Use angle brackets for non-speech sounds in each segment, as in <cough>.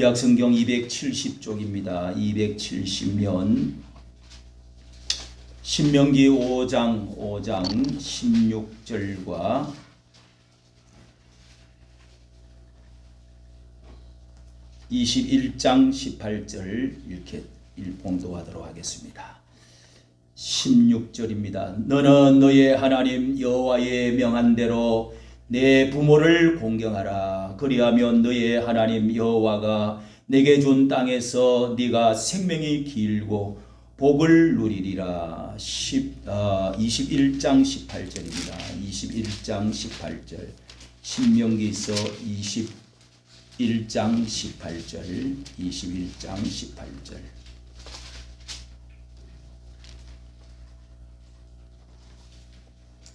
구약 성경 270쪽입니다. 270면 신명기 5장 5장 16절과 21장 18절 이렇게 일봉도하도록 하겠습니다. 16절입니다. 너는 너의 하나님 여호와의 명한 대로 내 부모를 공경하라. 그리하면 너의 하나님 여호와가 내게 준 땅에서 네가 생명이 길고 복을 누리리라. 10, 아, 21장 18절입니다. 21장 18절. 신명기서 21장 18절. 21장 18절.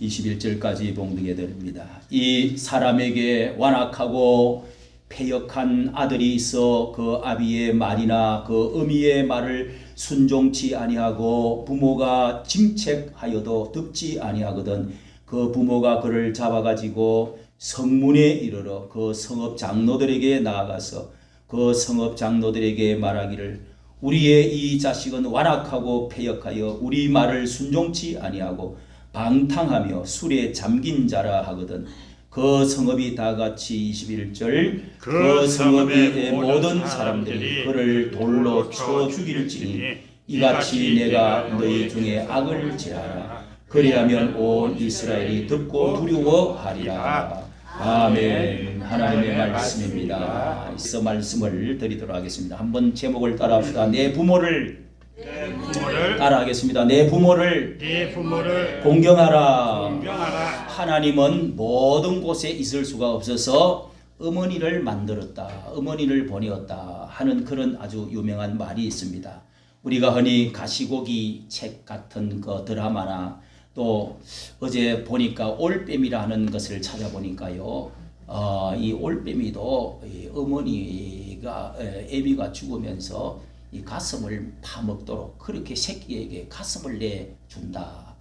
21절까지 봉독해 드립니다. 이 사람에게 완악하고 패역한 아들이 있어 그 아비의 말이나 그 어미의 말을 순종치 아니하고 부모가 짐책하여도 듣지 아니하거든 그 부모가 그를 잡아가지고 성문에 이르러 그 성읍 장로들에게 나아가서 그 성읍 장로들에게 말하기를 우리의 이 자식은 완악하고 패역하여 우리 말을 순종치 아니하고 방탕하며 술에 잠긴 자라 하거든. 그 성읍이 다 같이 21절 그, 그 성읍의 모든 사람들이 그를 돌로 쳐쳐 죽일지니 이같이 내가 너희 중에 악을 지하라. 그리하면 온 이스라엘이 듣고 두려워하리라. 아멘. 하나님의 말씀입니다. 있어 말씀을 드리도록 하겠습니다. 한번 제목을 따라 합시다. 내 부모를 내 부모를 따라 하겠습니다 내 부모를 네 부모를 공경하라 공경하라 하나님은 모든 곳에 있을 수가 없어서 어머니를 만들었다. 어머니를 보내었다. 하는 그런 아주 유명한 말이 있습니다. 우리가 흔히 가시고기 책 같은 그 드라마나 또 어제 보니까 올빼미라는 것을 찾아보니까요. 어, 이 올빼미도 이 어머니가 에, 애미가 죽으면서 이 가슴을 파먹도록 그렇게 새끼에게 가슴을 내준다.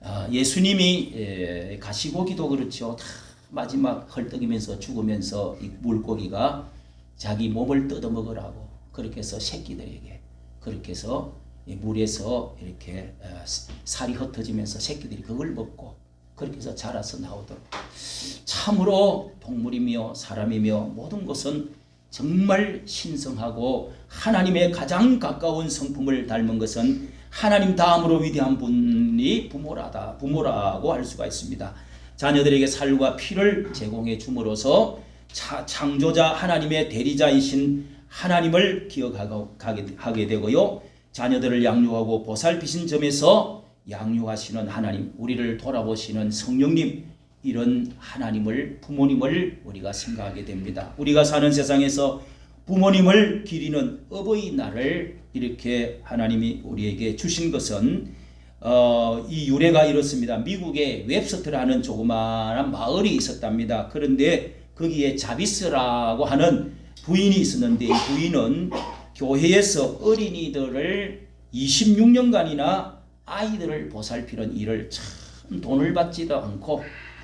아, 예수님이 에, 가시고기도 그렇죠. 다 마지막 헐떡이면서 죽으면서 이 물고기가 자기 몸을 뜯어 먹으라고 그렇게 해서 새끼들에게 그렇게 해서 이 물에서 이렇게 어, 살이 흩어지면서 새끼들이 그걸 먹고 그렇게 해서 자라서 나오도록 참으로 동물이며 사람이며 모든 것은 정말 신성하고 하나님의 가장 가까운 성품을 닮은 것은 하나님 다음으로 위대한 분이 부모라다 부모라고 할 수가 있습니다. 자녀들에게 살과 피를 제공해 줌으로써 차- 창조자 하나님의 대리자이신 하나님을 기억하게 되고요. 자녀들을 양육하고 보살피신 점에서 양육하시는 하나님, 우리를 돌아보시는 성령님, 이런 하나님을, 부모님을 우리가 생각하게 됩니다. 우리가 사는 세상에서 부모님을 기리는 어버이날을 이렇게 하나님이 우리에게 주신 것은 어, 이 유래가 이렇습니다. 미국에 웹스터라는 조그마한 마을이 있었답니다. 그런데 거기에 자비스라고 하는 부인이 있었는데 이 부인은 교회에서 어린이들을 26년간이나 아이들을 보살피는 일을 참 돈을 받지도 않고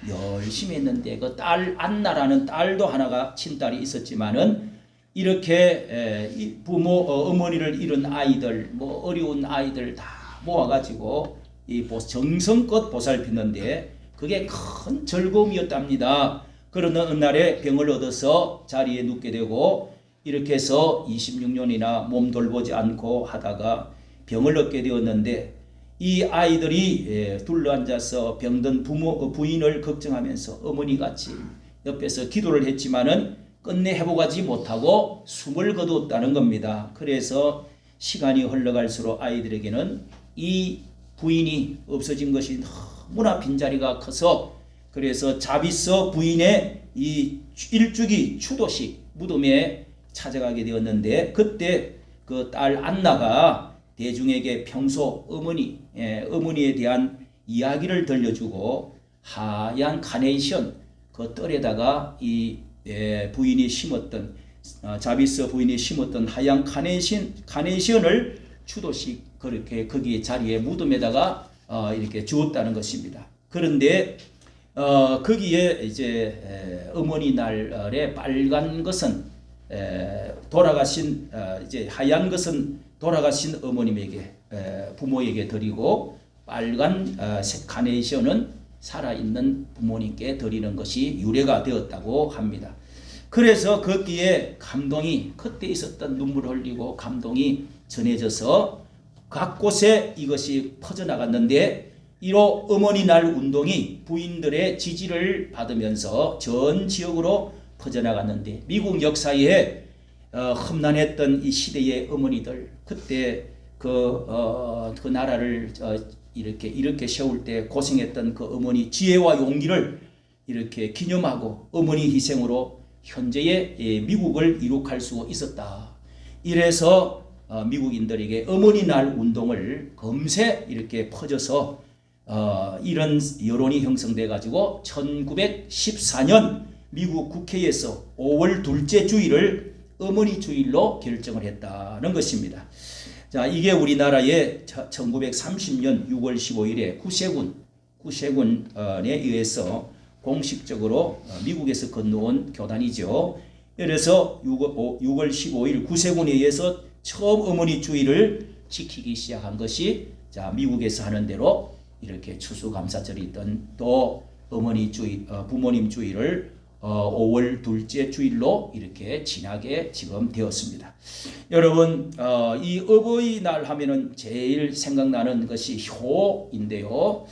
열심히 했는데 그 딸 안나라는 딸도 하나가 친딸이 있었지만은 이렇게 부모 어, 어머니를 잃은 아이들 뭐 어려운 아이들 다 모아가지고 이 보- 정성껏 보살피는데 그게 큰 즐거움이었답니다. 그러는 어느 날에 병을 얻어서 자리에 눕게 되고 이렇게 해서 26년이나 몸 돌보지 않고 하다가 병을 얻게 되었는데 이 아이들이 예, 둘러앉아서 병든 부모 어, 부인을 걱정하면서 어머니 같이 옆에서 기도를 했지만은 끝내 회복하지 못하고 숨을 거두었다는 겁니다. 그래서 시간이 흘러갈수록 아이들에게는 이 부인이 없어진 것이 너무나 빈자리가 커서 그래서 자비서 부인의 이 일주기 추도식 무덤에 찾아가게 되었는데 그때 그 딸 안나가 대중에게 평소 어머니 예, 어머니에 대한 이야기를 들려주고 하얀 카네이션 그 뜰에다가 이 예, 부인이 심었던 어, 자비스 부인이 심었던 하얀 카네이션 카네이션을 추도식 그렇게 거기 자리에 무덤에다가 어, 이렇게 주었다는 것입니다. 그런데 어, 거기에 이제 에, 어머니 날에 빨간 것은 에, 돌아가신 어, 이제 하얀 것은 돌아가신 어머님에게 에, 부모에게 드리고 빨간 어, 색 카네이션은 살아있는 부모님께 드리는 것이 유래가 되었다고 합니다. 그래서 거기에 감동이 그때 있었던 눈물 흘리고 감동이 전해져서 각 곳에 이것이 퍼져나갔는데 이로 어머니 날 운동이 부인들의 지지를 받으면서 전 지역으로 퍼져나갔는데 미국 역사에 어, 험난했던 이 시대의 어머니들 그때 그, 어, 그 나라를 어, 이렇게 이렇게 세울 때 고생했던 그 어머니 지혜와 용기를 이렇게 기념하고 어머니 희생으로 현재의 예, 미국을 이룩할 수 있었다. 이래서 어, 미국인들에게 어머니 날 운동을 금세 이렇게 퍼져서 어, 이런 여론이 형성돼 가지고 1914년 미국 국회에서 5월 둘째 주일을 어머니 주일로 결정을 했다는 것입니다. 자, 이게 우리나라의 1930년 6월 15일에 구세군 구세군에 의해서 공식적으로 어, 미국에서 건너온 교단이죠. 그래서 6월 15일 구세군에 의해서 처음 어머니 주일을 지키기 시작한 것이 자 미국에서 하는 대로 이렇게 추수감사절이 있던 또 어머니 주일, 어, 부모님 주일을 어, 5월 둘째 주일로 이렇게 지나게 지금 되었습니다. 여러분 어, 이 어버이날 하면은 제일 생각나는 것이 효인데요.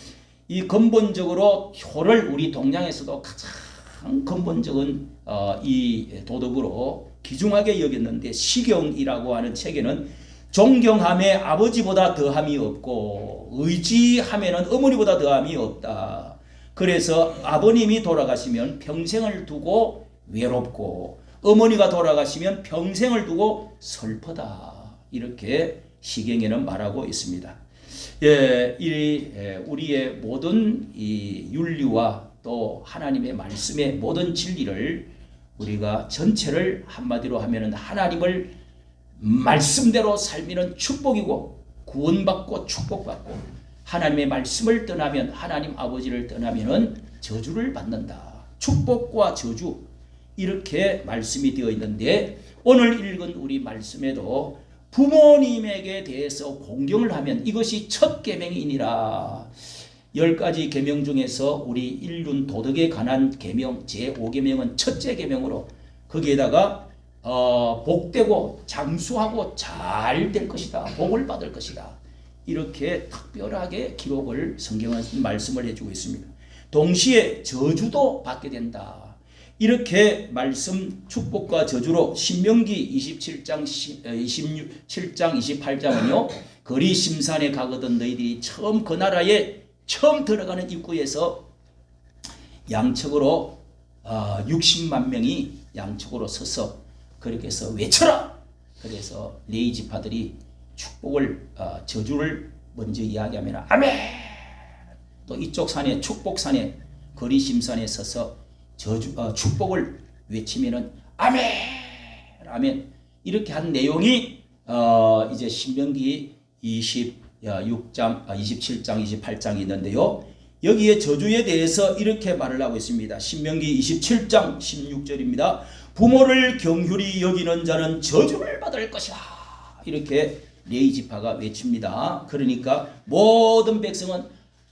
이 근본적으로 효를 우리 동양에서도 가장 근본적인 어, 이 도덕으로 귀중하게 여겼는데 시경이라고 하는 책에는 존경함에 아버지보다 더함이 없고 의지함에는 어머니보다 더함이 없다. 그래서 아버님이 돌아가시면 평생을 두고 외롭고 어머니가 돌아가시면 평생을 두고 슬퍼다. 이렇게 시경에는 말하고 있습니다. 예, 이 예, 우리의 모든 이 윤리와 또 하나님의 말씀의 모든 진리를 우리가 전체를 한마디로 하면은 하나님을 말씀대로 살면은 축복이고 구원받고 축복받고 하나님의 말씀을 떠나면 하나님 아버지를 떠나면은 저주를 받는다. 축복과 저주 이렇게 말씀이 되어 있는데 오늘 읽은 우리 말씀에도 부모님에게 대해서 공경을 하면 이것이 첫 계명이니라. 열 가지 계명 중에서 우리 인륜 도덕에 관한 계명 제 5계명은 첫째 계명으로 거기에다가 어, 복되고 장수하고 잘 될 것이다. 복을 받을 것이다. 이렇게 특별하게 기록을 성경은 말씀을 해주고 있습니다. 동시에 저주도 받게 된다. 이렇게 말씀 축복과 저주로 신명기 27장 27장 28장은요. 거리 심산에 가거든 너희들이 처음 그 나라에 처음 들어가는 입구에서 양측으로 어, 60만 명이 양측으로 서서 그렇게 해서 외쳐라. 그래서 레이 지파들이 축복을 어, 저주를 먼저 이야기하면 아멘. 또 이쪽 산에 축복산에 거리 심산에 서서 저주 어, 축복을 외치면은 아멘 아멘 이렇게 한 내용이 어, 이제 신명기 26장, 27장, 28장이 있는데요. 여기에 저주에 대해서 이렇게 말을 하고 있습니다. 신명기 27장 16절입니다. 부모를 경휼히 여기는 자는 저주를 받을 것이다. 이렇게 레이 지파가 외칩니다. 그러니까 모든 백성은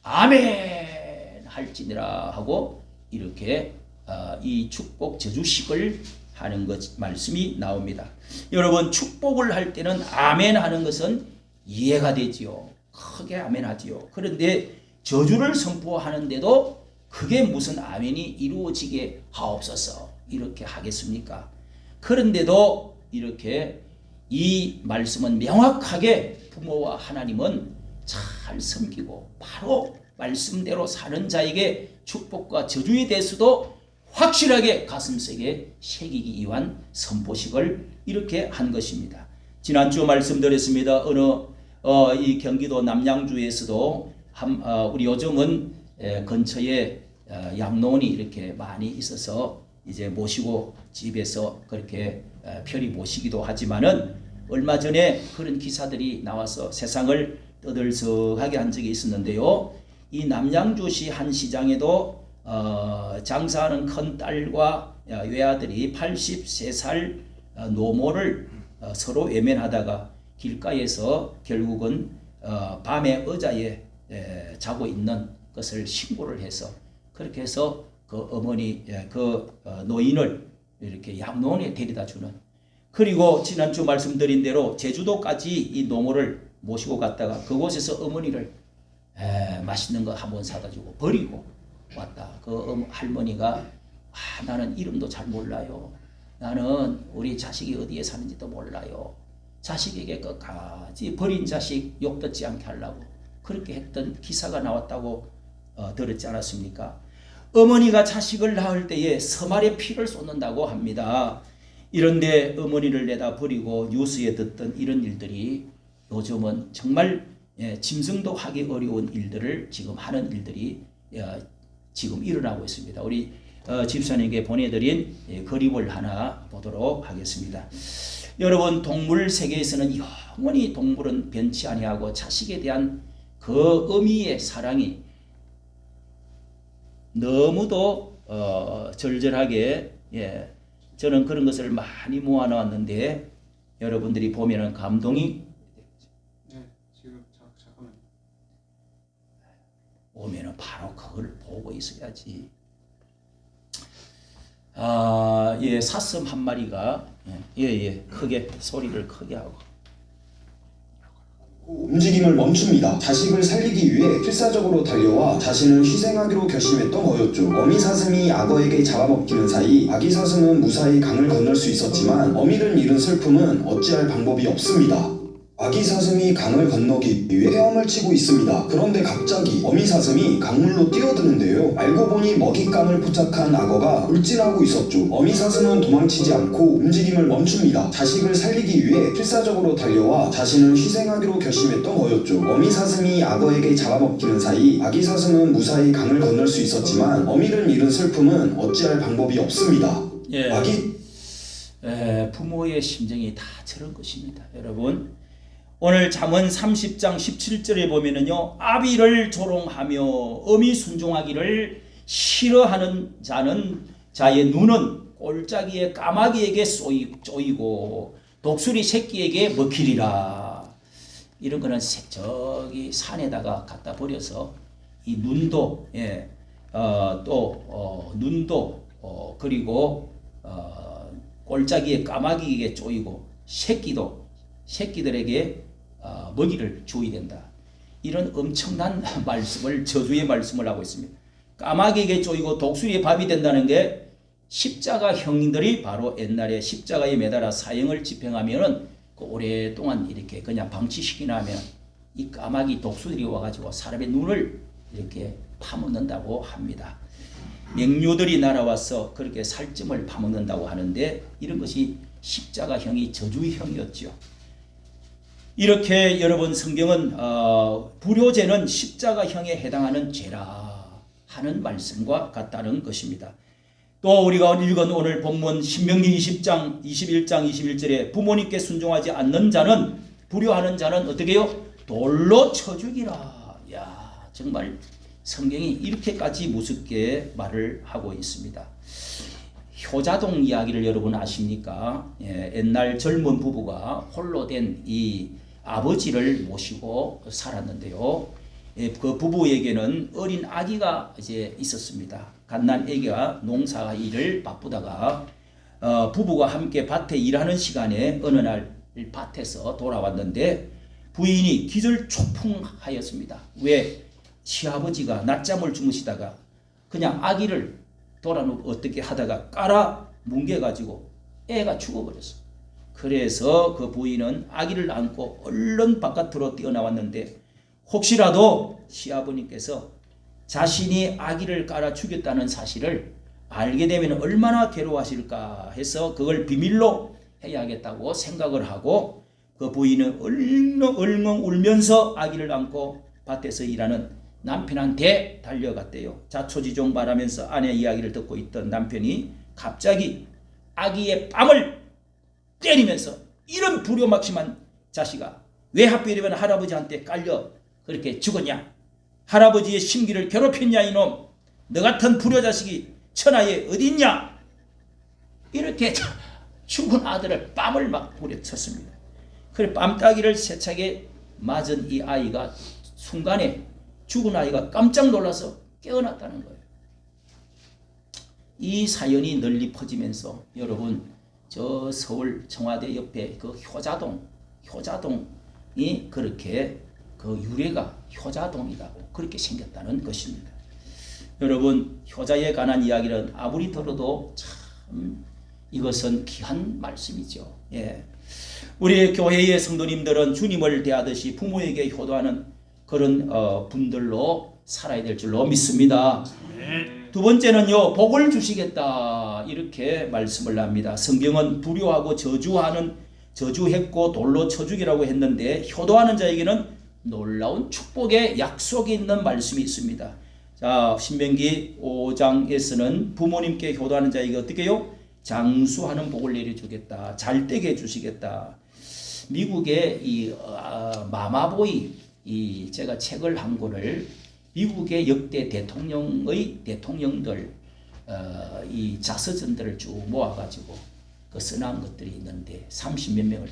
아멘 할지니라 하고 이렇게 어, 이 축복 저주식을 하는 것 말씀이 나옵니다. 여러분 축복을 할 때는 아멘 하는 것은 이해가 되지요. 크게 아멘 하지요. 그런데 저주를 선포하는데도 그게 무슨 아멘이 이루어지게 하옵소서 이렇게 하겠습니까? 그런데도 이렇게 이 말씀은 명확하게 부모와 하나님은 잘 섬기고 바로 말씀대로 사는 자에게 축복과 저주에 대해서도 확실하게 가슴속에 새기기 위한 선포식을 이렇게 한 것입니다. 지난주 말씀드렸습니다. 어느 어, 이 경기도 남양주에서도 한, 어, 우리 요즘은 에, 근처에 어, 양로원이 이렇게 많이 있어서 이제 모시고 집에서 그렇게 에, 편히 모시기도 하지만은 얼마 전에 그런 기사들이 나와서 세상을 떠들썩하게 한 적이 있었는데요. 이 남양주시 한 시장에도 어, 장사하는 큰 딸과 외아들이 83살 어, 노모를 어, 서로 외면하다가 길가에서 결국은 어, 밤에 의자에 에, 자고 있는 것을 신고를 해서 그렇게 해서 그 어머니 예, 그 어, 노인을 이렇게 양로원에 데려다 주는 그리고 지난주 말씀드린 대로 제주도까지 이 노모를 모시고 갔다가 그곳에서 어머니를 에, 맛있는 거 한 번 사다 주고 버리고 왔다. 그 할머니가 아, 나는 이름도 잘 몰라요. 나는 우리 자식이 어디에 사는지도 몰라요. 자식에게 끝까지 버린 자식 욕 듣지 않게 하려고 그렇게 했던 기사가 나왔다고 어, 들었지 않았습니까? 어머니가 자식을 낳을 때에 서말에 피를 쏟는다고 합니다. 이런데 어머니를 내다 버리고 뉴스에 듣던 이런 일들이 요즘은 정말 예, 짐승도 하기 어려운 일들을 지금 하는 일들이 예, 지금 일어나고 있습니다. 우리 어, 집사님께 보내드린 예, 그림을 하나 보도록 하겠습니다. 여러분 동물 세계에서는 영원히 동물은 변치 아니하고 자식에 대한 그 의미의 사랑이 너무도 어, 절절하게 예, 저는 그런 것을 많이 모아놨는데 여러분들이 보면은 감동이 네, 지금 자, 잠깐만. 오면은 바로 그걸 보고 있어야지. 아, 예, 사슴 한 마리가 예, 예, 크게 소리를 크게 하고 움직임을 멈춥니다. 자식을 살리기 위해 필사적으로 달려와 자신을 희생하기로 결심했던 거였죠. 어미 사슴이 악어에게 잡아먹히는 사이 아기 사슴은 무사히 강을 건널 수 있었지만 어미를 잃은 슬픔은 어찌할 방법이 없습니다. 아기 사슴이 강을 건너기 위해 헤엄을 치고 있습니다. 그런데 갑자기 어미 사슴이 강물로 뛰어드는데요. 알고 보니 먹잇감을 포착한 악어가 울진하고 있었죠. 어미 사슴은 도망치지 않고 움직임을 멈춥니다. 자식을 살리기 위해 필사적으로 달려와 자신을 희생하기로 결심했던 거였죠. 어미 사슴이 악어에게 잡아먹히는 사이 아기 사슴은 무사히 강을 건널 수 있었지만 어미를 잃은 슬픔은 어찌할 방법이 없습니다. 예. 아기 에, 부모의 심정이 다 저런 것입니다. 여러분 오늘 잠언 30장 17절에 보면은요 아비를 조롱하며 어미 순종하기를 싫어하는 자는 자의 눈은 꼴짜기의 까마귀에게 쏘이, 쪼이고 독수리 새끼에게 먹히리라. 이런 거는 새- 저기 산에다가 갖다 버려서 이 눈도 예, 어, 또 어, 눈도 어, 그리고 어, 꼴짜기의 까마귀에게 쪼이고 새끼도 새끼들에게 어, 먹이를 주어야 된다. 이런 엄청난 <laughs> 말씀을 저주의 말씀을 하고 있습니다. 까마귀에게 쪼이고 독수리의 밥이 된다는 게 십자가 형들이 바로 옛날에 십자가에 매달아 사형을 집행하면은 그 오랫동안 이렇게 그냥 방치시키나 하면 이 까마귀 독수리가 와가지고 사람의 눈을 이렇게 파묻는다고 합니다. 맹류들이 날아와서 그렇게 살점을 파묻는다고 하는데 이런 것이 십자가형이 저주형이었죠. 이렇게 여러분 성경은 어, 불효죄는 십자가형에 해당하는 죄라 하는 말씀과 같다는 것입니다. 또 우리가 읽은 오늘 본문 신명기 20장 21장 21절에 부모님께 순종하지 않는 자는 불효하는 자는 어떻게 해요? 돌로 쳐 죽이라. 야, 정말 성경이 이렇게까지 무섭게 말을 하고 있습니다. 효자동 이야기를 여러분 아십니까? 예, 옛날 젊은 부부가 홀로 된 이 아버지를 모시고 살았는데요. 예, 그 부부에게는 어린 아기가 이제 있었습니다. 갓난 아기가 농사 일을 바쁘다가 어, 부부가 함께 밭에 일하는 시간에 어느 날 밭에서 돌아왔는데 부인이 기절초풍하였습니다. 왜 시아버지가 낮잠을 주무시다가 그냥 아기를 돌아놓고 어떻게 하다가 깔아 뭉개가지고 애가 죽어버렸어. 그래서 그 부인은 아기를 안고 얼른 바깥으로 뛰어나왔는데 혹시라도 시아버님께서 자신이 아기를 깔아 죽였다는 사실을 알게 되면 얼마나 괴로워하실까 해서 그걸 비밀로 해야겠다고 생각을 하고 그 부인은 얼렁 얼렁 울면서 아기를 안고 밭에서 일하는 남편한테 달려갔대요. 자초지종 바라면서 아내 이야기를 듣고 있던 남편이 갑자기 아기의 뺨을 때리면서 이런 불효막심한 자식아 왜 하필이면 할아버지한테 깔려 그렇게 죽었냐 할아버지의 심기를 괴롭혔냐 이놈 너 같은 불효 자식이 천하에 어디 있냐 이렇게 죽은 아들을 뺨을 막 부려쳤습니다. 그래 뺨따기를 세차게 맞은 이 아이가 순간에 죽은 아이가 깜짝 놀라서 깨어났다는 거예요. 이 사연이 널리 퍼지면서 여러분 저 서울 청와대 옆에 그 효자동 효자동이 그렇게 그 유래가 효자동이라고 그렇게 생겼다는 것입니다. 여러분 효자에 관한 이야기는 아무리 들어도 참 이것은 귀한 말씀이죠. 예. 우리 교회의 성도님들은 주님을 대하듯이 부모에게 효도하는 그런 어, 분들로 살아야 될 줄로 믿습니다. 두 번째는요, 복을 주시겠다. 이렇게 말씀을 합니다. 성경은 불효하고 저주하는, 저주했고 돌로 쳐 죽이라고 했는데, 효도하는 자에게는 놀라운 축복의 약속이 있는 말씀이 있습니다. 자, 신명기 5장에서는 부모님께 효도하는 자에게 어떻게 해요? 장수하는 복을 내려주겠다. 잘 되게 해주시겠다. 미국의 이 어, 마마보이 이 제가 책을 한 거를 미국의 역대 대통령의 대통령들 어, 이 자서전들을 쭉 모아가지고 그 써놓은 것들이 있는데 30 몇 명을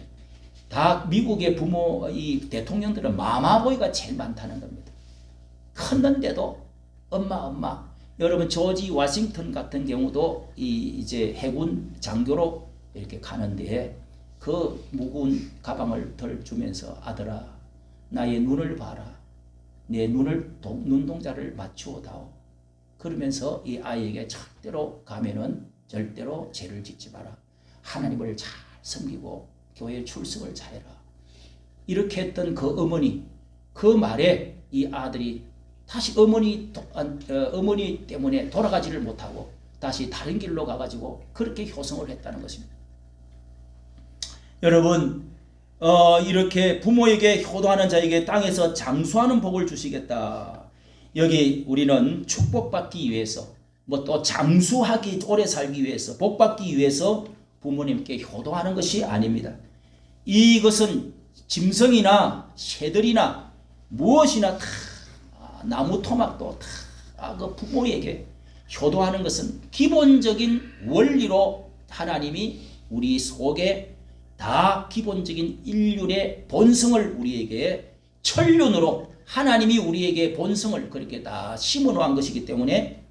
다 미국의 부모 이 대통령들은 마마보이가 제일 많다는 겁니다. 컸는데도 엄마 엄마 여러분 조지 워싱턴 같은 경우도 이 이제 해군 장교로 이렇게 가는데 그 무거운 가방을 덜 주면서 아들아 나의 눈을 봐라 내 눈을 동, 눈동자를 맞추어다오. 그러면서 이 아이에게 절대로 가면은 절대로 죄를 짓지 마라. 하나님을 잘 섬기고 교회 출석을 잘해라. 이렇게 했던 그 어머니 그 말에 이 아들이 다시 어머니 어, 어머니 때문에 돌아가지를 못하고 다시 다른 길로 가가지고 그렇게 효성을 했다는 것입니다. 여러분 어, 이렇게 부모에게 효도하는 자에게 땅에서 장수하는 복을 주시겠다. 여기 우리는 축복받기 위해서 뭐 또 장수하기 오래 살기 위해서 복받기 위해서 부모님께 효도하는 것이 아닙니다. 이것은 짐승이나 새들이나 무엇이나 다 아, 나무 토막도 다그 부모에게 효도하는 것은 기본적인 원리로 하나님이 우리 속에 다 기본적인 인륜의 본성을 우리에게 천륜으로 하나님이 우리에게 본성을 그렇게 다 심어 놓은 것이기 때문에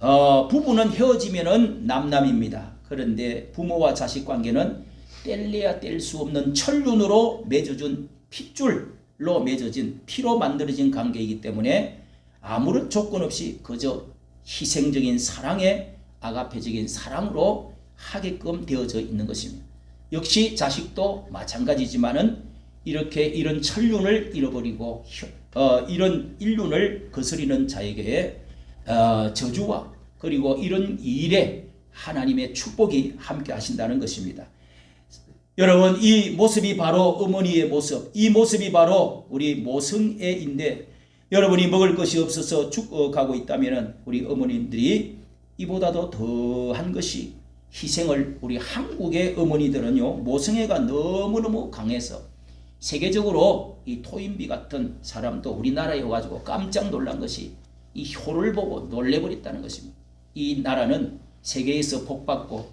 어, 부부는 헤어지면은 남남입니다. 그런데 부모와 자식 관계는 뗄래야 뗄 수 없는 천륜으로 맺어준 핏줄로 맺어진 피로 만들어진 관계이기 때문에 아무런 조건 없이 그저 희생적인 사랑의 아가페적인 사랑으로 하게끔 되어져 있는 것입니다. 역시 자식도 마찬가지지만은 이렇게 이런 천륜을 잃어버리고 어, 이런 인륜을 거스리는 자에게 어, 저주와 그리고 이런 일에 하나님의 축복이 함께 하신다는 것입니다. 여러분 이 모습이 바로 어머니의 모습, 이 모습이 바로 우리 모성애인데 여러분이 먹을 것이 없어서 죽어가고 있다면 우리 어머님들이 이보다도 더한 것이 희생을 우리 한국의 어머니들은요 모성애가 너무너무 강해서 세계적으로 이 토인비 같은 사람도 우리나라에 와가지고 깜짝 놀란 것이 이 효를 보고 놀래버렸다는 것입니다. 이 나라는 세계에서 복받고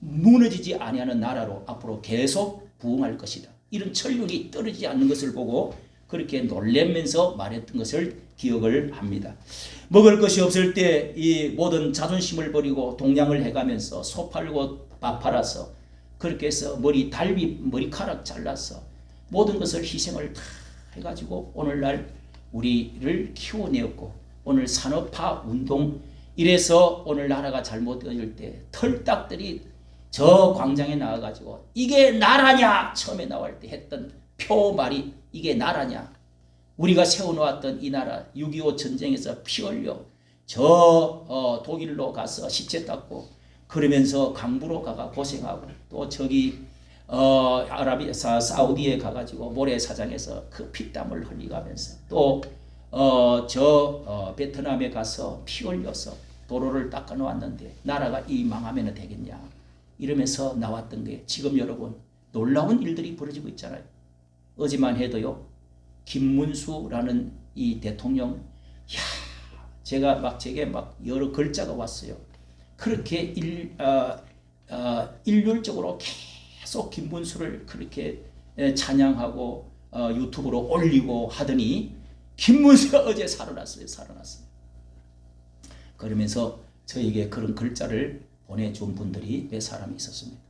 무너지지 아니하는 나라로 앞으로 계속 부흥할 것이다. 이런 천륜이 떨어지지 않는 것을 보고 그렇게 놀래면서 말했던 것을 기억을 합니다. 먹을 것이 없을 때 이 모든 자존심을 버리고 동양을 해가면서 소 팔고 밥 팔아서 그렇게 해서 머리 달비 머리카락 잘라서 모든 것을 희생을 다 해가지고 오늘날 우리를 키워내었고 오늘 산업화 운동 이래서 오늘 나라가 잘못되어질 때 털딱들이 저 광장에 나와가지고 이게 나라냐 처음에 나올 때 했던 표 말이 이게 나라냐 우리가 세워놓았던 이 나라 6.25 전쟁에서 피 흘려 저 어, 독일로 가서 시체 닦고 그러면서 강부로 가가 고생하고 또 저기 어, 아라비아 사, 사우디에 가가지고 모래사장에서 그 피땀을 흘리가면서 또 어 저 어, 베트남에 가서 피 흘려서 도로를 닦아 놓았는데 나라가 이 망하면 되겠냐 이러면서 나왔던 게 지금 여러분 놀라운 일들이 벌어지고 있잖아요. 어제만 해도요. 김문수라는 이 대통령 야 제가 막 제게 막 여러 글자가 왔어요. 그렇게 일, 어, 어, 일률적으로 계속 김문수를 그렇게 에, 찬양하고 어, 유튜브로 올리고 하더니 김문수가 <laughs> 어제 살아났어요. 살아났어요. 그러면서 저에게 그런 글자를 보내준 분들이 몇 사람이 있었습니다.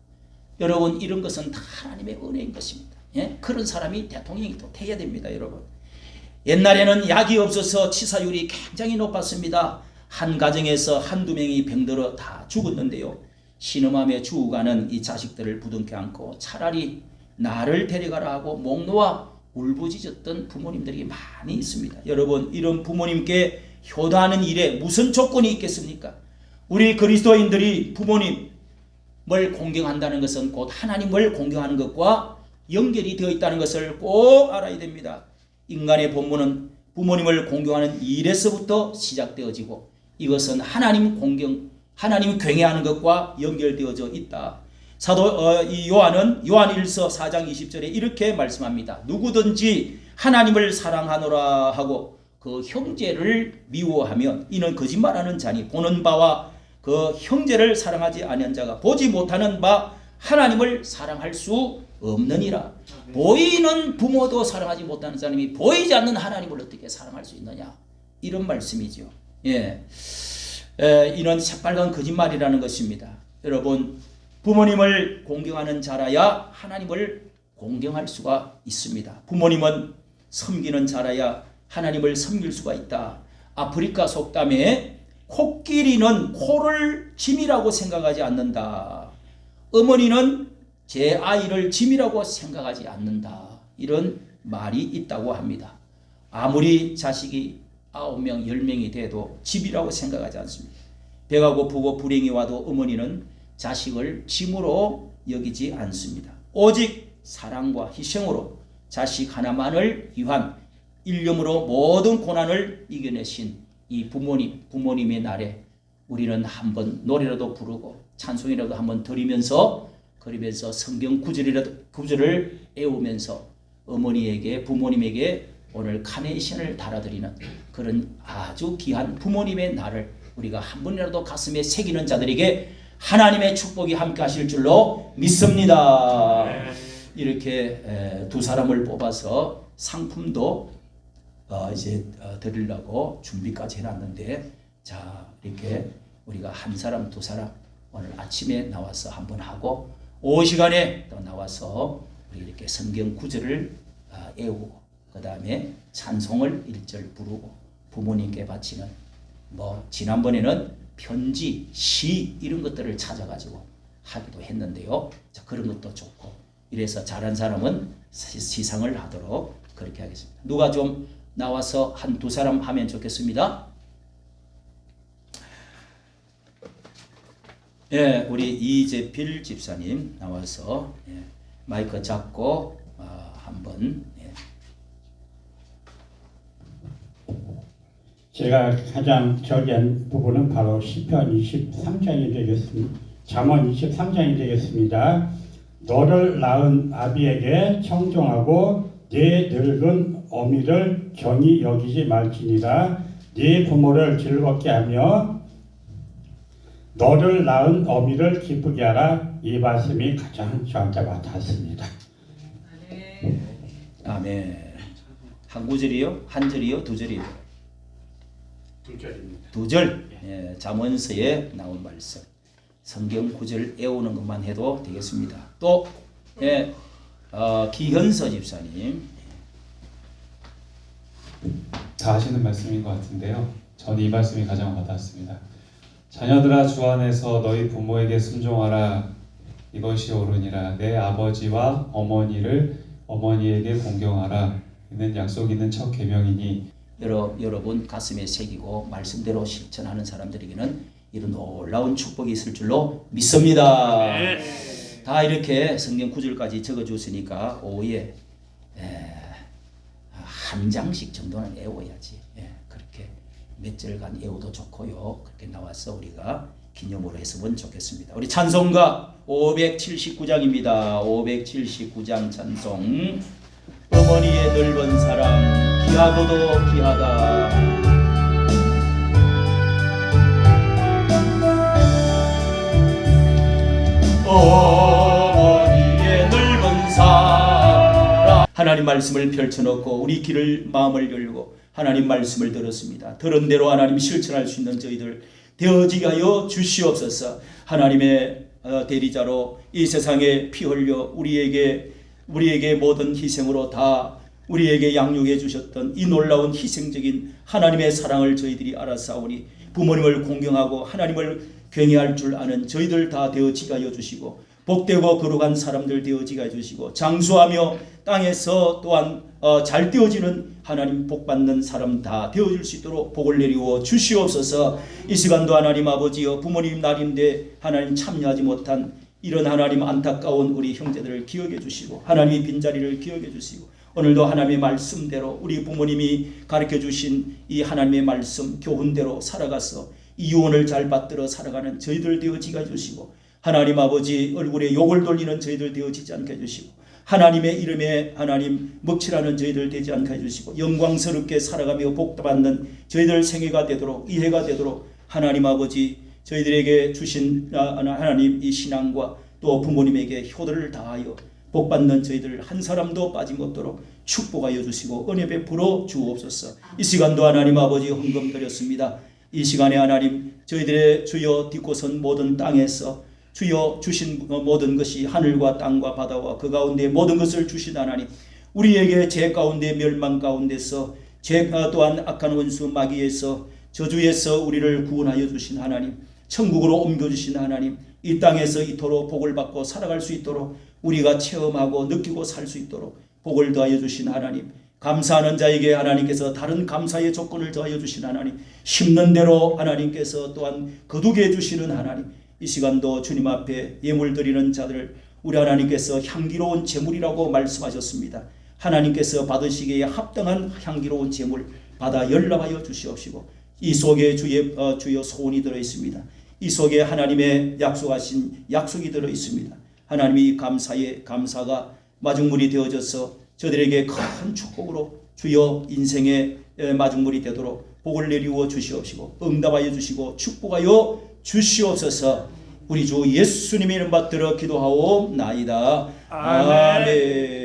여러분 이런 것은 다 하나님의 은혜인 것입니다. 예? 그런 사람이 대통령이 또 돼야 됩니다, 여러분. 옛날에는 약이 없어서 치사율이 굉장히 높았습니다. 한 가정에서 한두 명이 병들어 다 죽었는데요. 신음하며 죽어가는 이 자식들을 부둥켜 안고 차라리 나를 데려가라 하고 목 놓아 울부짖었던 부모님들이 많이 있습니다. 여러분 이런 부모님께 효도하는 일에 무슨 조건이 있겠습니까? 우리 그리스도인들이 부모님을 공경한다는 것은 곧 하나님을 공경하는 것과 연결이 되어 있다는 것을 꼭 알아야 됩니다. 인간의 본문은 부모님을 공경하는 일에서부터 시작되어지고 이것은 하나님 공경, 하나님 굉해하는 것과 연결되어져 있다. 사도 어, 이 요한은 요한일서 4장 20절에 이렇게 말씀합니다. 누구든지 하나님을 사랑하노라 하고 그 형제를 미워하면 이는 거짓말하는 자니 보는 바와 그 형제를 사랑하지 아니한 자가 보지 못하는 바 하나님을 사랑할 수 없느니라. 보이는 부모도 사랑하지 못하는 사람이 보이지 않는 하나님을 어떻게 사랑할 수 있느냐? 이런 말씀이죠. 예. 에, 이는 새빨간 거짓말이라는 것입니다. 여러분, 부모님을 공경하는 자라야 하나님을 공경할 수가 있습니다. 부모님은 섬기는 자라야 하나님을 섬길 수가 있다. 아프리카 속담에 코끼리는 코를 짐이라고 생각하지 않는다. 어머니는 제 아이를 짐이라고 생각하지 않는다. 이런 말이 있다고 합니다. 아무리 자식이 아홉 명, 열 명이 돼도 집이라고 생각하지 않습니다. 배가 고프고 불행이 와도 어머니는 자식을 짐으로 여기지 않습니다. 오직 사랑과 희생으로 자식 하나만을 위한 일념으로 모든 고난을 이겨내신 이 부모님, 부모님의 날에 우리는 한번 노래라도 부르고 찬송이라도 한번 드리면서 그러면서 성경 구절이라도 구절을 애우면서 어머니에게 부모님에게 오늘 카네이션을 달아드리는 그런 아주 귀한 부모님의 날을 우리가 한 번이라도 가슴에 새기는 자들에게 하나님의 축복이 함께 하실 줄로 믿습니다. 이렇게 에, 두 사람을 뽑아서 상품도 어, 이제 어, 드리려고 준비까지 해놨는데 자 이렇게 우리가 한 사람 두 사람 오늘 아침에 나와서 한번 하고 오후 시간에 또 나와서 이렇게 성경 구절을 아, 애우고 그 다음에 찬송을 일절 부르고 부모님께 바치는 뭐 지난번에는 편지, 시 이런 것들을 찾아가지고 하기도 했는데요. 자, 그런 것도 좋고 이래서 잘한 사람은 시- 시상을 하도록 그렇게 하겠습니다. 누가 좀 나와서 한 두 사람 하면 좋겠습니다. 예, 우리 이재필 집사님 나와서 예, 마이크 잡고 어, 한번 예. 제가 가장 저기한 부분은 바로 시편 23장이 되겠습니다. 잠언 23장이 되겠습니다. 너를 낳은 아비에게 청종하고 네 늙은 어미를 경히 여기지 말지니라 네 부모를 즐겁게 하며 너를 낳은 어미를 기쁘게 하라 이 말씀이 가장 저한테 와닿았습니다. 아멘. 한 구절이요? 한 절이요? 두 절이요? 두 절입니다. 두 절. 예, 잠언서에 나온 말씀. 성경 구절 애우는 것만 해도 되겠습니다. 또 예, 어, 기현서 집사님. 다 하시는 말씀인 것 같은데요. 전이 말씀이 가장 와닿았습니다. 자녀들아 주 안에서 너희 부모에게 순종하라. 이것이 옳으니라. 내 아버지와 어머니를 어머니에게 공경하라. 이는 약속 있는 첫 계명이니. 여러, 여러분 가슴에 새기고 말씀대로 실천하는 사람들에게는 이런 놀라운 축복이 있을 줄로 믿습니다. 다 이렇게 성경 구절까지 적어줬으니까 오후에 에, 한 장씩 정도는 애워야지. 예, 그렇게 몇 절간 애워도 좋고요. 그렇게 나와서 우리가 기념으로 했으면 좋겠습니다. 우리 찬송가 579장입니다. 579장 찬송 어머니의 넓은 사랑 귀하고도 귀하다. 어머니의 넓은 사랑 하나님 말씀을 펼쳐놓고 우리 길을 마음을 열고 하나님 말씀을 들었습니다. 들은 대로 하나님 실천할 수 있는 저희들 되어지게 하여 주시옵소서. 하나님의 어, 대리자로 이 세상에 피 흘려 우리에게 우리에게 모든 희생으로 다 우리에게 양육해 주셨던 이 놀라운 희생적인 하나님의 사랑을 저희들이 알아싸우니 부모님을 공경하고 하나님을 경외할 줄 아는 저희들 다 되어지게 하여 주시고 복되고 거룩한 사람들 되어지게 해 주시고 장수하며 땅에서 또한 어, 잘 되어지는 하나님 복 받는 사람 다 되어질 수 있도록 복을 내리워 주시옵소서. 이 시간도 하나님 아버지여 부모님 날인데 하나님 참여하지 못한 이런 하나님 안타까운 우리 형제들을 기억해 주시고 하나님의 빈자리를 기억해 주시고 오늘도 하나님의 말씀대로 우리 부모님이 가르쳐 주신 이 하나님의 말씀 교훈대로 살아가서 이 유언을 잘 받들어 살아가는 저희들 되어지게 해주시고 하나님 아버지 얼굴에 욕을 돌리는 저희들 되어지지 않게 해주시고 하나님의 이름에 하나님 먹칠하는 저희들 되지 않게 해주시고 영광스럽게 살아가며 복받는 저희들 생애가 되도록 이해가 되도록 하나님 아버지 저희들에게 주신 아, 하나님 이 신앙과 또 부모님에게 효도를 다하여 복받는 저희들 한 사람도 빠짐 없도록 축복하여 주시고 은혜 베풀어 주옵소서. 이 시간도 하나님 아버지 헌금 드렸습니다. 이 시간에 하나님 저희들의 주여 딛고선 모든 땅에서 주여 주신 모든 것이 하늘과 땅과 바다와 그 가운데 모든 것을 주신 하나님 우리에게 죄 가운데 멸망 가운데서 죄 또한 악한 원수 마귀에서 저주에서 우리를 구원하여 주신 하나님 천국으로 옮겨 주신 하나님 이 땅에서 이토록 복을 받고 살아갈 수 있도록 우리가 체험하고 느끼고 살 수 있도록 복을 더하여 주신 하나님 감사하는 자에게 하나님께서 다른 감사의 조건을 더하여 주신 하나님 심는 대로 하나님께서 또한 거두게 해 주시는 하나님 이 시간도 주님 앞에 예물 드리는 자들을 우리 하나님께서 향기로운 제물이라고 말씀하셨습니다. 하나님께서 받으시기에 합당한 향기로운 제물 받아 연락하여 주시옵시고 이 속에 주의 어, 주여 소원이 들어 있습니다. 이 속에 하나님의 약속하신 약속이 들어 있습니다. 하나님이 감사의 감사가 마중물이 되어져서 저들에게 큰 축복으로 주여 인생의 에, 마중물이 되도록 복을 내리워 주시옵시고 응답하여 주시고 축복하여 주시옵소서. 우리 주 예수님의 이름 받들어 기도하옵나이다. 아멘. 아멘.